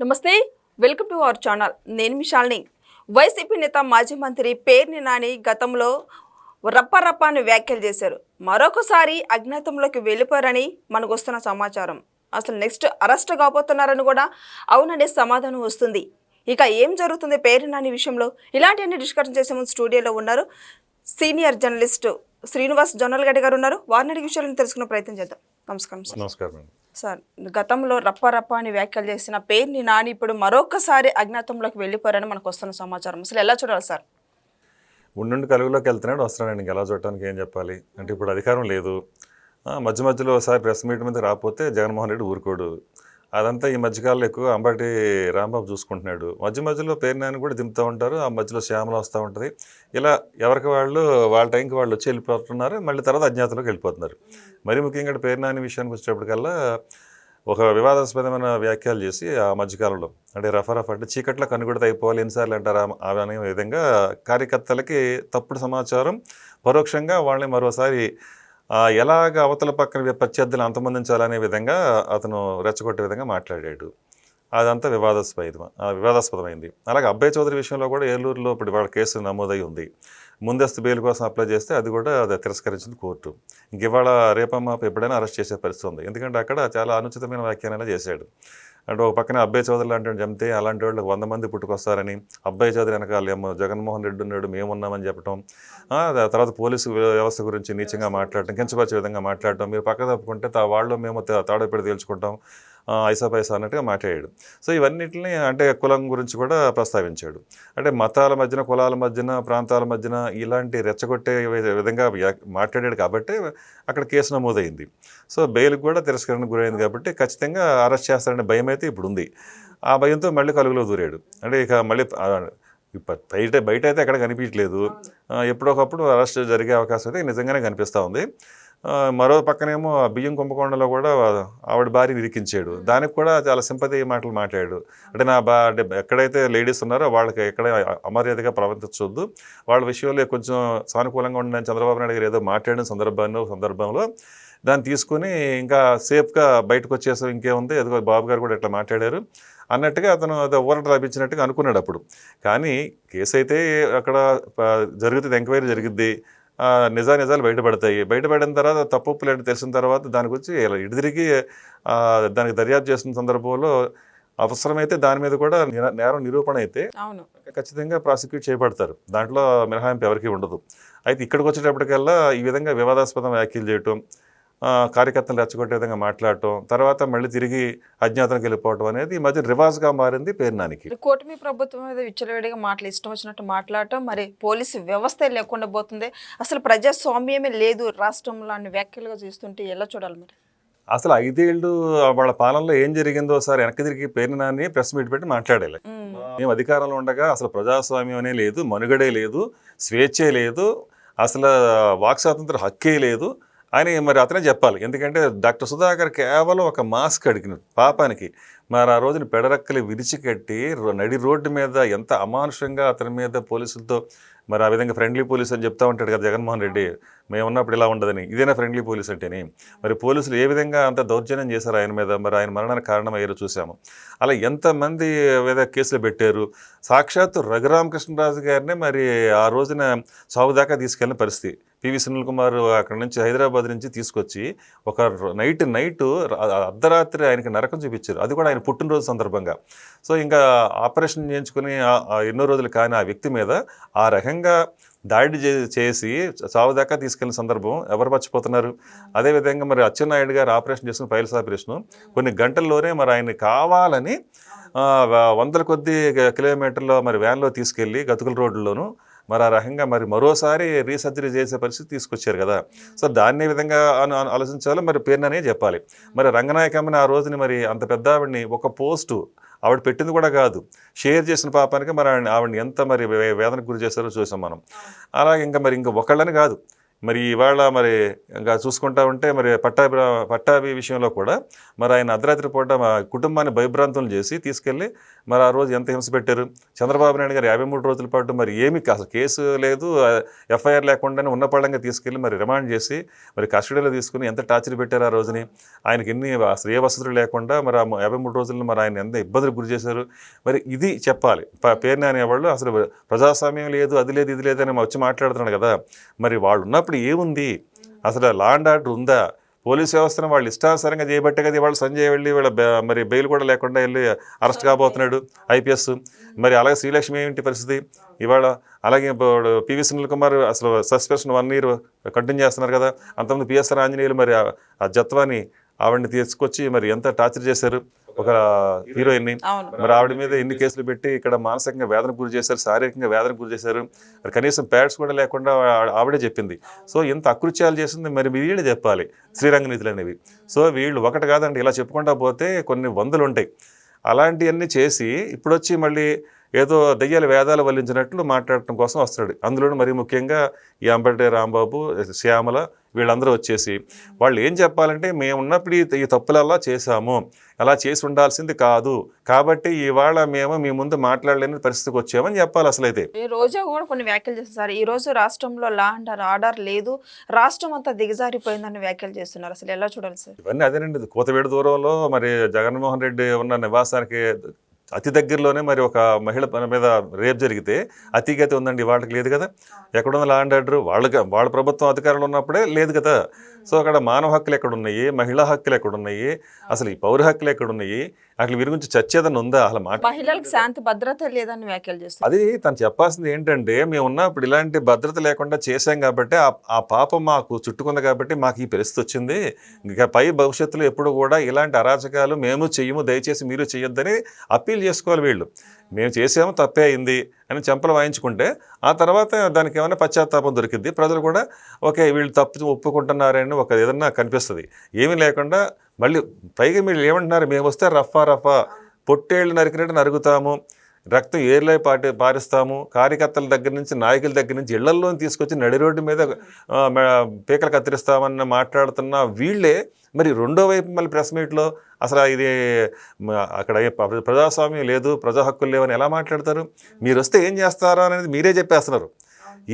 నమస్తే welcome to our channel. నేను మిషాల్ని YCP నేత మాజీ మంత్రి పేర్ని నాని గతంలో రప్ప అని వ్యాఖ్యలు చేశారు. మరొకసారి అజ్ఞాతంలోకి వెళ్ళిపోయారని మనకు వస్తున్న సమాచారం. అసలు నెక్స్ట్ అరెస్ట్ కాబోతున్నారని కూడా అవుననే సమాధానం వస్తుంది. ఇక ఏం జరుగుతుంది పేర్ని నాని విషయంలో? ఇలాంటివన్నీ డిస్కషన్ చేసే ముందు స్టూడియోలో ఉన్నారు సీనియర్ జర్నలిస్టు శ్రీనివాస్ జొన్నలగడ్డ గారు ఉన్నారు. వారిని అడిగి విషయాలను తెలుసుకునే ప్రయత్నం చేద్దాం. నమస్కారం సార్. నమస్కారం సార్ గతంలో రప్ప రప్ప అని వ్యాఖ్యలు చేసిన పేరుని నాని ఇప్పుడు మరొకసారి అజ్ఞాతంలోకి వెళ్ళిపోయారని మనకు వస్తున్న సమాచారం. అసలు ఎలా చూడాలి సార్? ఉండుండి కలుగులోకి వెళ్తున్నాడు. వస్తున్నాడు ఇంక ఎలా చూడటానికి ఏం చెప్పాలి? అంటే ఇప్పుడు అధికారం లేదు. మధ్య మధ్యలో ఒకసారి ప్రెస్ మీట్ మీద రాకపోతే జగన్మోహన్ రెడ్డి ఊరుకోడు. అదంతా ఈ మధ్యకాలంలో ఎక్కువ అంబటి రాంబాబు చూసుకుంటున్నాడు. మధ్య మధ్యలో పేరునాని కూడా దింపుతూ ఉంటారు. ఆ మధ్యలో శ్యామల వస్తూ ఉంటుంది. ఇలా ఎవరికి వాళ్ళు వాళ్ళ టైంకి వాళ్ళు వచ్చి వెళ్ళిపోతున్నారు. మళ్ళీ తర్వాత అజ్ఞాతంలోకి వెళ్ళిపోతున్నారు. మరి ముఖ్యంగా పేరునాని విషయానికి వచ్చేటప్పటికల్లా ఒక వివాదాస్పదమైన వ్యాఖ్యలు చేసి ఆ మధ్యకాలంలో అంటే రఫరఫ్ అంటే చీకట్లో కనుగొడితే అయిపోవాలి ఎన్నిసార్లు అంటారు అనే విధంగా కార్యకర్తలకి తప్పుడు సమాచారం పరోక్షంగా వాళ్ళని మరోసారి ఎలాగ అవతల పక్కన ప్రత్యర్థులు అంతమందించాలనే విధంగా అతను రెచ్చగొట్టే విధంగా మాట్లాడాడు. అదంతా వివాదాస్పదం వివాదాస్పదమైంది. అలాగే అబ్బాయి చౌదరి విషయంలో కూడా ఏలూరులో ఇప్పుడు వాళ్ళ కేసు నమోదై ఉంది ముందస్తు బెయిల్ కోసం అప్లై చేస్తే అది కూడా అది తిరస్కరించింది కోర్టు. ఇంక ఇవాళ రేపమ్మ ఎప్పుడైనా అరెస్ట్ చేసే పరిస్థితి ఉంది. ఎందుకంటే అక్కడ చాలా అనుచితమైన వ్యాఖ్యానాలు చేశాడు. అంటే ఒక పక్కన అబ్బాయి చౌదరి లాంటి చంపితే అలాంటి వాళ్ళు వంద మంది పుట్టుకొస్తారని అబ్బాయి చౌదరి వెనకాల ఏమో జగన్మోహన్ రెడ్డి ఉన్నాడు మేము ఉన్నామని చెప్పడం తర్వాత పోలీసు వ్యవస్థ గురించి నీచంగా మాట్లాడటం కించపరిచే విధంగా మాట్లాడటం. మీరు పక్క తప్పుకుంటే తా వాళ్ళు మేము తా- తాడోపెడి తేల్చుకుంటాం. ఐసా పైసా అన్నట్టుగా మాట్లాడాడు. సో ఇవన్నిటిని అంటే కులం గురించి కూడా ప్రస్తావించాడు. అంటే మతాల మధ్యన కులాల మధ్యన ప్రాంతాల మధ్యన ఇలాంటి రెచ్చగొట్టే విధంగా మాట్లాడాడు కాబట్టి అక్కడ కేసు నమోదైంది. సో బెయిల్కి కూడా తిరస్కరణకు గురైంది కాబట్టి ఖచ్చితంగా అరెస్ట్ చేస్తారనే భయం అయితే ఇప్పుడు ఉంది ఆ భయంతో మళ్ళీ కలుగులో దూరాడు. అంటే ఇక మళ్ళీ బయట బయట అయితే ఎక్కడ కనిపించలేదు ఎప్పుడొకప్పుడు అరెస్ట్ జరిగే అవకాశం అయితే నిజంగానే కనిపిస్తూ ఉంది. మరో పక్కనేమో బియ్యం కుంభకోణంలో కూడా ఆవిడ భార్యని ఇరికించాడు. దానికి కూడా చాలా సింపతి మాటలు మాట్లాడాడు. అంటే నా బా అంటే ఎక్కడైతే లేడీస్ ఉన్నారో వాళ్ళకి ఎక్కడ అమర్యాదగా ప్రవర్తించొద్దు. వాళ్ళ విషయంలో కొంచెం సానుకూలంగా ఉండని చంద్రబాబు నాయుడు గారు ఏదో మాట్లాడిన సందర్భంలో సందర్భంలో దాన్ని తీసుకుని ఇంకా సేఫ్గా బయటకు వచ్చేసాం ఇంకేముంది? అదిగో బాబు గారు కూడా ఇట్లా మాట్లాడారు. అన్నట్టుగా అతను అది ఊరట లభించినట్టుగా అనుకున్నాడు అప్పుడు. కానీ కేసు అయితే అక్కడ జరుగుతుంది ఎంక్వైరీ జరిగిద్ది. నిజా నిజాలు బయటపడతాయి. బయటపడిన తర్వాత తప్పులు ఏంటో తెలిసిన తర్వాత దాని గురించి ఇలా ఇటు తిరిగి ఆ, దానికి దర్యాప్తు చేసిన సందర్భంలో అవసరమైతే దాని మీద కూడా నిర- నేరం నిరూపణ అయితే అవును. ఖచ్చితంగా ప్రాసిక్యూట్ చేయబడతారు. దాంట్లో మినహాయింపు ఎవరికీ ఉండదు. అయితే ఇక్కడికి వచ్చేటప్పటికల్లా ఈ విధంగా వివాదాస్పదం వ్యాఖ్యలు చేయటం కార్యకర్తలు రెచ్చగొట్టే విధంగా మాట్లాడటం తర్వాత మళ్ళీ తిరిగి అజ్ఞాతంకి వెళ్ళిపోవటం అనేది ఈ మధ్య రివాజ్గా మారింది పేరునానికి. కూటమి ప్రభుత్వం మీద విచ్చలవిడిగా మాటలు ఇష్టం వచ్చినట్టు మాట్లాడటం మరి పోలీసు వ్యవస్థ లేకుండా పోతుంది. అసలు ప్రజాస్వామ్యమే లేదు రాష్ట్రంలో అన్ని వ్యాఖ్యలుగా చేస్తుంటే ఎలా చూడాలి మరి? అసలు ఐదేళ్ళు వాళ్ళ పాలనలో ఏం జరిగిందో సార్ వెనక్కి తిరిగి పేరునాన్ని ప్రెస్ మీట్ పెట్టి మాట్లాడాలి. మేము. అధికారంలో ఉండగా అసలు ప్రజాస్వామ్యం అనే లేదు మనుగడే లేదు స్వేచ్ఛే లేదు అసలు వాక్ స్వాతంత్ర హక్కే లేదు. అని మరి అతనే చెప్పాలి. ఎందుకంటే డాక్టర్ సుధాకర్ కేవలం ఒక మాస్క్ అడిగిన పాపానికి మరి ఆ రోజున పెడరక్కలు విరిచికట్టి నడి రోడ్డు మీద ఎంత అమానుషంగా అతని మీద పోలీసులతో మరి ఆ విధంగా ఫ్రెండ్లీ పోలీస్ అని చెప్తా ఉంటాడు కదా జగన్మోహన్ రెడ్డి. మేము ఉన్నప్పుడు ఇలా ఉండదని. ఇదేనా ఫ్రెండ్లీ పోలీస్ అంటేని. మరి పోలీసులు ఏ విధంగా అంత దౌర్జన్యం చేశారు ఆయన మీద? మరి ఆయన మరణానికి కారణమయ్యారో చూసాము అలా ఎంతమంది మీద కేసులు పెట్టారు? సాక్షాత్తు రఘురామకృష్ణరాజు గారినే మరి ఆ రోజున సాగు దాకా తీసుకెళ్ళిన పరిస్థితి. పివి సునీల్ కుమార్ అక్కడ నుంచి హైదరాబాద్ నుంచి తీసుకొచ్చి ఒక నైట్ నైట్ అర్ధరాత్రి ఆయనకి నరకం చూపించారు. అది కూడా ఆయన పుట్టినరోజు సందర్భంగా. సో ఇంకా ఆపరేషన్ చేయించుకుని ఎన్నో రోజులు కానీ ఆ వ్యక్తి మీద ఆ రకంగా దాడి చే- చేసి చావు దాకా సందర్భం ఎవరు మర్చిపోతున్నారు? అదేవిధంగా మరి అచ్చెన్నాయుడు గారు ఆపరేషన్ చేసిన ఫైల్స్ ఆపరేషన్ కొన్ని గంటల్లోనే మరి ఆయన కావాలని వందల కొద్ది కిలోమీటర్లో మరి వ్యాన్లో తీసుకెళ్ళి గతుకుల రోడ్డులోను మరి ఆ రకంగా మరి మరోసారి రీసర్జరీ చేసే పరిస్థితి తీసుకొచ్చారు కదా. సో దాన్ని విధంగా ఆలో- ఆలో- ఆలోచించాలో మరి పేరుననే చెప్పాలి. మరి రంగనాయకమ్మని ఆ రోజుని మరి అంత పెద్ద ఆవిడని ఒక పోస్టు ఆవిడ పెట్టింది కూడా కాదు. షేర్ చేసిన పాపానికి మరి ఆవిడ ఆవిడని ఎంత మరి వేదనకు గురి చేస్తారో చూసాం మనం. అలాగే ఇంకా మరి ఇంకా ఒకళ్ళని కాదు. మరి ఇవాళ మరి ఇంకా చూసుకుంటా ఉంటే మరి పట్టాభి పట్టాభి విషయంలో కూడా మరి ఆయన అర్ధరాత్రి పూట మా కుటుంబాన్ని భయభ్రాంతులు చేసి తీసుకెళ్ళి మరి ఆ రోజు ఎంత హింస పెట్టారు? చంద్రబాబు నాయుడు గారు యాభై మూడు రోజుల పాటు మరి ఏమి అసలు కేసు లేదు ఎఫ్ఐఆర్ లేకుండానే ఉన్నపాళంగా తీసుకెళ్ళి మరి రిమాండ్ చేసి మరి కస్టడీలో తీసుకుని ఎంత టార్చర్ పెట్టారు ఆ రోజుని? ఆయనకి ఎన్ని అసలు ఏ వసతులు లేకుండా మరి ఆ యాభై మూడు రోజులు మరి ఆయన ఎంత ఇబ్బందులు గురి చేశారు? మరి ఇది చెప్పాలి. పేరుని అనేవాళ్ళు అసలు ప్రజాస్వామ్యం లేదు అది లేదు ఇది లేదు అని వచ్చి మాట్లాడుతున్నాడు కదా. మరి వాళ్ళు ఉన్న ఉన్నప్పుడు ఏముంది? అసలు లా అండ్ ఆర్డర్ ఉందా? పోలీస్ వ్యవస్థను వాళ్ళు ఇష్టానుసారంగా చేయబట్టే కదా ఇవాళ సంజయ్ వెళ్ళి వీళ్ళ మరి బెయిల్ కూడా లేకుండా వెళ్ళి అరెస్ట్ కాబోతున్నాడు ఐపీఎస్. మరి అలాగే శ్రీలక్ష్మి ఏంటి పరిస్థితి? ఇవాళ అలాగే పివి సునీల్ కుమార్ అసలు సస్పెన్షన్ వన్ ఇయర్ కంటిన్యూ చేస్తున్నారు కదా. అంతకుముందు పిఎస్ఆర్ ఆంజనేయులు మరి ఆ- ఆ జత్వాని ఆవిడని తీసుకొచ్చి మరి ఎంత టార్చర్ చేశారు? ఒక హీరోయిన్ని. మరి ఆవిడ మీద ఎన్ని కేసులు పెట్టి ఇక్కడ మానసికంగా వేదన గురి చేశారు శారీరకంగా వేదన గురి చేశారు. మరి కనీసం ప్యాడ్స్ కూడా లేకుండా ఆవిడే చెప్పింది. సో ఇంత అకృత్యాలు చేసింది మరి వీళ్ళే చెప్పాలి శ్రీరంగ నీతులు అనేవి. సో వీళ్ళు ఒకటి కాదండి ఇలా చెప్పుకుంటా పోతే కొన్ని వందలు ఉంటాయి అలాంటివన్నీ చేసి ఇప్పుడు వచ్చి మళ్ళీ ఏదో దయ్యాల వేదాలు వల్లించినట్లు మాట్లాడటం కోసం వస్తాడు. అందులోనూ మరి ముఖ్యంగా ఈ అంబటి రాంబాబు శ్యామల వీళ్ళందరూ వచ్చేసి వాళ్ళు ఏం చెప్పాలంటే మేము ఉన్నప్పుడు ఈ- తప్పులల్లా చేశాము. అలా చేసి ఉండాల్సింది కాదు. కాబట్టి ఇవాళ మేము మీ ముందు మాట్లాడలేని పరిస్థితికి వచ్చామని చెప్పాలి అసలైతే. ఈ రోజా కూడా కొన్ని వ్యాఖ్యలు చేస్తారు సార్ ఈ రోజు రాష్ట్రంలో లా అండ్ ఆర్డర్ లేదు. రాష్ట్రం అంతా దిగజారిపోయిందని వ్యాఖ్యలు చేస్తున్నారు. అసలు ఎలా చూడాలి సార్? ఇవన్నీ అదేనండి. కోతవేడు దూరంలో మరి జగన్మోహన్ రెడ్డి ఉన్న నివాసానికి అతి దగ్గరలోనే మరి ఒక మహిళ మీద రేప్ జరిగితే అతిగతి ఉందండి వాళ్ళకి లేదు కదా. ఎక్కడున్న లా అండ్ ఆర్డర్ వాళ్ళకి వాళ్ళ ప్రభుత్వం అధికారంలో ఉన్నప్పుడే లేదు కదా. సో అక్కడ మానవ హక్కులు ఎక్కడున్నాయి? మహిళా హక్కులు ఎక్కడున్నాయి? అసలు ఈ పౌర హక్కులు ఎక్కడున్నాయి? అసలు వీరి గురించి చర్చేదన్న ఉందా? అసలు మాట మహిళలకు శాంతి భద్రత లేదని వ్యాఖ్యలు చేస్తున్నారు. అది తను చెప్పాల్సింది ఏంటంటే మేము ఉన్నప్పుడు ఇలాంటి భద్రత లేకుండా చేశాం కాబట్టి ఆ పాపం మాకు చుట్టుకుంది కాబట్టి మాకు ఈ పరిస్థితి వచ్చింది. ఇంకా పై భవిష్యత్తులో ఎప్పుడు కూడా ఇలాంటి అరాచకాలు మేము చెయ్యము దయచేసి మీరు చెయ్యొద్దని అప్పీల్ చేసుకోవాలి వీళ్ళు. మేము చేసాము తప్పే అయింది అని చెంపలు వాయించుకుంటే ఆ తర్వాత దానికి ఏమైనా పశ్చాత్తాపం దొరికింది ప్రజలు కూడా ఓకే వీళ్ళు తప్పు ఒప్పుకుంటున్నారని ఒక ఏదన్నా కనిపిస్తుంది. ఏమీ లేకుండా మళ్ళీ పైగా మీరు ఏమంటున్నారు మేము వస్తే రఫా రఫా పొట్టేళ్ళు నరికినట్టు నరుగుతాము రక్తం ఏర్లై పాటి పారిస్తాము కార్యకర్తల దగ్గర నుంచి నాయకుల దగ్గర నుంచి ఇళ్ళల్లో తీసుకొచ్చి నడి రోడ్డు మీద పీకలు కత్తిరిస్తామని మాట్లాడుతున్న వీళ్ళే మరి రెండో వైపు మళ్ళీ ప్రెస్ మీట్లో అసలు ఇది అక్కడ ప్రజాస్వామ్యం లేదు ప్రజా హక్కులు లేవని ఎలా మాట్లాడతారు? మీరు వస్తే ఏం చేస్తారో అనేది మీరే చెప్పేస్తున్నారు.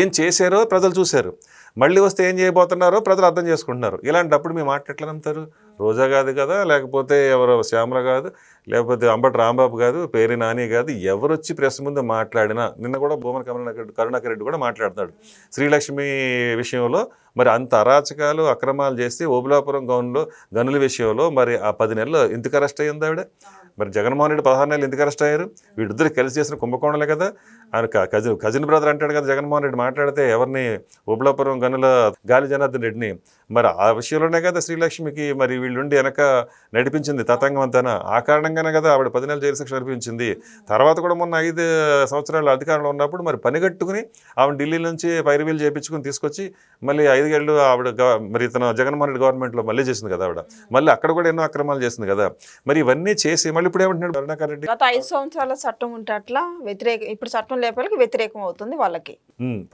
ఏం చేశారో ప్రజలు చూశారు. మళ్ళీ వస్తే ఏం చేయబోతున్నారో ప్రజలు అర్థం చేసుకుంటున్నారు. ఇలాంటప్పుడు మీ మాట ఎట్లా నమ్ముతారు? రోజా కాదు కదా లేకపోతే ఎవరో శ్యామల కాదు లేకపోతే అంబటి రాంబాబు కాదు పేరు నాని కాదు ఎవరు వచ్చి ప్రెస్ ముందు మాట్లాడినా నిన్న కూడా భూమన కరుణాకర్ కరుణాకర్ రెడ్డి కూడా మాట్లాడుతున్నాడు. శ్రీలక్ష్మి విషయంలో మరి అంత అరాచకాలు అక్రమాలు చేసి ఓబులాపురం గౌన్లో గనుల విషయంలో మరి ఆ పది నెలలు ఎందుకు అరెస్ట్ అయ్యింది ఆవిడ? మరి జగన్మోహన్ రెడ్డి పదహారు నెలలు ఎందుకు అరెస్ట్ అయ్యారు? వీళ్ళిద్దరు కలిసి చేసిన కుంభకోణలే కదా. ఆయన కజిన్ కజిన్ బ్రదర్ అంటాడు కదా జగన్మోహన్ రెడ్డి మాట్లాడితే ఎవరిని ఓబులాపురం గనుల గాలి జనార్దన్ రెడ్డిని మరి ఆ విషయంలోనే కదా శ్రీలక్ష్మికి మరి వీళ్ళుండి వెనక నడిపించింది తతంగం అంతానా? ఆ కారణంగానే కదా ఆవిడ పది నెలల జైలు శిక్ష నడిపించింది తర్వాత కూడా మొన్న ఐదు సంవత్సరాలు అధికారంలో ఉన్నప్పుడు మరి పని కట్టుకుని ఆవిడ ఢిల్లీ నుంచి పైరువీలు చేయించుకుని తీసుకొచ్చి మళ్ళీ ఐదుగేళ్ళు ఆవిడ మరి ఇతను జగన్మోహన్ రెడ్డి గవర్నమెంట్లో మళ్ళీ చేసింది కదా ఆవిడ. మళ్ళీ అక్కడ కూడా ఎన్నో అక్రమాలు చేసింది కదా. మరి ఇవన్నీ చేసి మళ్ళీ ఇప్పుడు ఏమంటున్నాడు కరుణాకర్ రెడ్డి? గత ఐదు సంవత్సరాల చట్టం ఉంటే అట్లా వ్యతిరేక ఇప్పుడు చట్టం లేపలకి వ్యతిరేకం అవుతుంది వాళ్ళకి.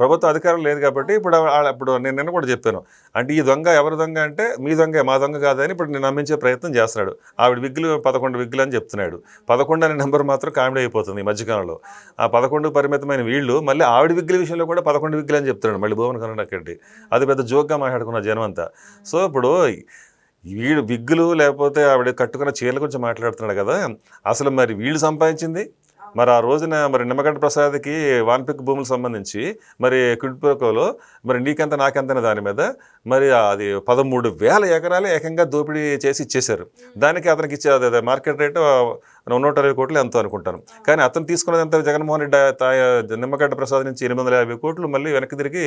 ప్రభుత్వ అధికారం లేదు కాబట్టి ఇప్పుడు ఇప్పుడు నేను నిన్న కూడా చెప్పాను. అంటే ఈ దొంగ ఎవరి దొంగ అంటే మీ దొంగ మా దొంగ కాదని ఇప్పుడు నేను నమ్మించే ప్రయత్నం చేస్తున్నాడు. ఆవిడ విగ్గులు పదకొండు విగ్గులు అని చెప్తున్నాడు. పదకొండు అనే నెంబర్ మాత్రం కామెడీ అయిపోతుంది ఈ మధ్యకాలంలో. ఆ పదకొండు పరిమితమైన వీళ్ళు మళ్ళీ ఆవిడ విగ్గుల విషయంలో కూడా పదకొండు విగ్గులు అని చెప్తున్నాడు. మళ్ళీ భువన కరుణాకరెడ్డి అది పెద్ద జోక్గా మాట్లాడుకున్న జనం అంతా. సో ఇప్పుడు వీడు విగ్గులు లేకపోతే ఆవిడ కట్టుకున్న చీరల గురించి మాట్లాడుతున్నాడు కదా. అసలు మరి వీళ్ళు సంపాదించింది? మరి ఆ రోజున మరి నిమ్మగడ్డ ప్రసాద్కి వాన్పిక్ భూములకు సంబంధించి మరి కుడ్పోకోలో మరి నీకెంత నాకెంత దాని మీద మరి అది పదమూడు వేల ఎకరాలు ఏకంగా దోపిడీ చేసి ఇచ్చేశారు. దానికి అతనికి ఇచ్చే మార్కెట్ రేటు నూట ఇరవై కోట్లు ఎంతో అనుకుంటాను. కానీ అతను తీసుకున్నది ఎంత? జగన్మోహన్ రెడ్డి తాయ నిమ్మగడ్డ ప్రసాద్ నుంచి ఎనిమిది వందల యాభై కోట్లు మళ్ళీ వెనక్కి తిరిగి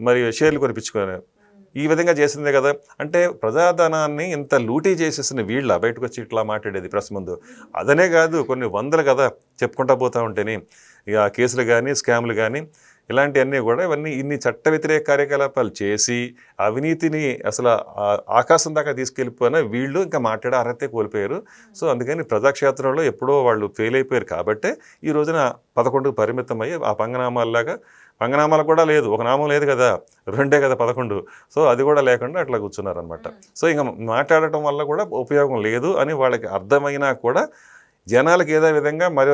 మరి షేర్లు కొనిపించుకున్నారు. ఈ విధంగా చేసిందే కదా. అంటే ప్రజాధనాన్ని ఇంత లూటీ చేసేసిన వీళ్ళ బయటకు వచ్చి ఇట్లా మాట్లాడేది ప్రెస్ ముందు. అదనే కాదు కొన్ని వందలు కదా చెప్పుకుంటా పోతా ఉంటేనే. ఇక కేసులు కానీ స్కామ్లు కానీ ఇలాంటివన్నీ కూడా ఇవన్నీ ఇన్ని చట్ట వ్యతిరేక కార్యకలాపాలు చేసి అవినీతిని అసలు ఆకాశం దాకా తీసుకెళ్ళిపోయిన వీళ్ళు ఇంకా మాట్లాడే అర్హతే కోల్పోయారు. సో అందుకని ప్రజాక్షేత్రంలో ఎప్పుడో వాళ్ళు ఫెయిల్ అయిపోయారు కాబట్టే ఈ రోజున పదకొండుకు పరిమితం అయ్యి ఆ పంగనామాల్లాగా పంగనామాలు కూడా లేదు. ఒక నామం లేదు కదా. రెండే కదా పదకొండు. సో అది కూడా లేకుండా అట్లా కూర్చున్నారనమాట సో ఇంకా మాట్లాడటం వల్ల కూడా ఉపయోగం లేదు అని వాళ్ళకి అర్థమైనా కూడా జనాలకు ఏదో విధంగా మరి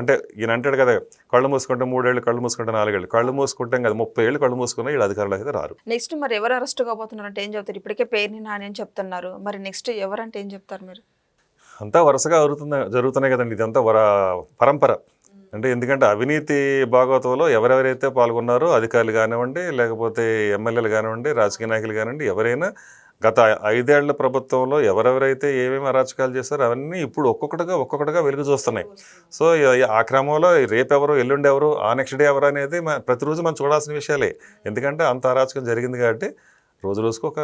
అంటే ఈయన అంటాడు కదా కళ్ళు మూసుకుంటే మూడేళ్ళు కళ్ళు మూసుకుంటే నాలుగేళ్ళు. కళ్ళు మూసుకుంటాం కదా ముప్పై ఏళ్ళు కళ్ళు మూసుకున్నా వీళ్ళు అధికారులు అయితే రారు. నెక్స్ట్ మరి ఎవరు అరెస్ట్ కాబోతున్నారు అంటే ఏం చెప్తారు? ఇప్పటికే పేరుని నాని అని చెప్తున్నారు. మరి నెక్స్ట్ ఎవరంటే ఏం చెప్తారు మీరు? అంతా వరుసగా జరుగుతున్న జరుగుతున్నాయి కదండి. ఇదంతా వర పరంపర. అంటే ఎందుకంటే అవినీతి భాగవతంలో ఎవరెవరైతే పాల్గొన్నారో అధికారులు కానివ్వండి లేకపోతే ఎమ్మెల్యేలు కానివ్వండి రాజకీయ నాయకులు కానివ్వండి ఎవరైనా గత ఐదేళ్ళ ప్రభుత్వంలో ఎవరెవరైతే ఏమేమి అరాచకాలు చేస్తారో అవన్నీ ఇప్పుడు ఒక్కొక్కటిగా ఒక్కొక్కటిగా వెలుగు చూస్తున్నాయి. సో ఆ క్రమంలో రేపు ఎవరు ఎల్లుండి ఎవరు ఆ నెక్స్ట్ డే ఎవరు అనేది ప్రతిరోజు మనం చూడాల్సిన విషయాలే. ఎందుకంటే అంత అరాచకం జరిగింది కాబట్టి రోజు రోజుకు ఒక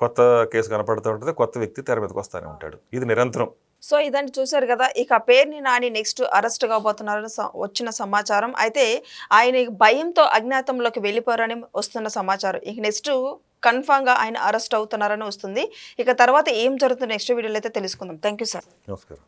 కొత్త కేసు కనపడుతూ ఉంటుంది కొత్త వ్యక్తి తెర మీదకి వస్తూనే ఉంటాడు. ఇది నిరంతరం. సో ఇదండి చూశారు కదా ఇక పేరుని నాని నెక్స్ట్ అరెస్ట్ కాబోతున్నారని వచ్చిన సమాచారం. అయితే ఆయన భయంతో అజ్ఞాతంలోకి వెళ్ళిపోయారని వస్తున్న సమాచారం. ఇక నెక్స్ట్ కన్ఫామ్గా ఆయన అరెస్ట్ అవుతున్నారని వస్తుంది. ఇక తర్వాత ఏం జరుగుతుందో నెక్స్ట్ వీడియోలో అయితే తెలుసుకుందాం. Thank you sir. నమస్కారం.